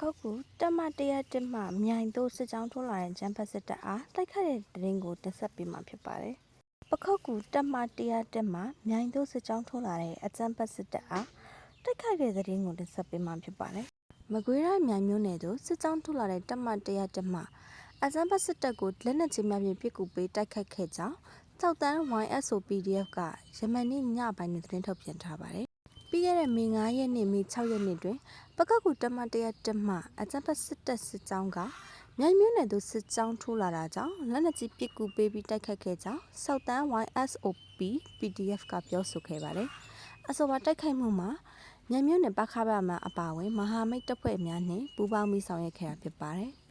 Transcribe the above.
ခောက်ကူတက်မ100တက်မှမြိုင်သို့စစ်ကြောင်းထိုးလာတဲ့ဂျမ်ဖတ်စစ်တပ်အားတိုက်ခတ်တဲ့တရင်ကိုတင်ဆက်ပေးမှာဖြစ်ပါတယ်။ပခောက်ကူတက်မ100တက်မှမြိုင်သို့စစ်ကြောင်းထိုးလာတဲ့အကြမ်းဖက်စစ်တပ်အားတိုက်ခတ်တဲ့တရင်ကိုတင်ဆက်ပေးမှာဖြစ်ပါတယ်။မကွေးတိုင်းမြိုင်မြို့နယ်သို့စစ်ကြောင်းထိုးလာတဲ့တက်မ100တက်မှအကြမ်းဖက်စစ်တပ်ကိုလက်နက်ကြီးများဖြင့်ပစ်ကူပေးတိုက်ခတ်ခဲ့ကြောင်း တောက်တန်း YSO PDF ကယမန်နေ့ညပိုင်းတွင်သတင်းထုတ်ပြန်ထားပါတယ်။ပြီးခဲ့တဲ့မေ9ရက်နေ့မေ6ရက်နေ့တွင်ပကကူတမတရတမအကြံဖတ်စစ်တပ်စစ်ကြောင်းကမြိုင်မြို့နယ်သို့စစ်ကြောင်းထိုးလာတာကြောင့်လက်နက်ကြီးပစ်ကူပေးပြီးတိုက်ခတ်ခဲ့ကြောင်းစောက်တန်း YSOP PDF ကပြောဆိုခဲ့ပါတယ်။အဆိုပါတိုက်ခိုက်မှုမှာမြိုင်မြို့နယ်ပခါပါမှာအပါအဝင်မဟာမိတ်တပ်ဖွဲ့များနှင့်ပူးပေါင်းပြီးဆောင်ရွက်ခဲ့တာဖြစ်ပါတယ်။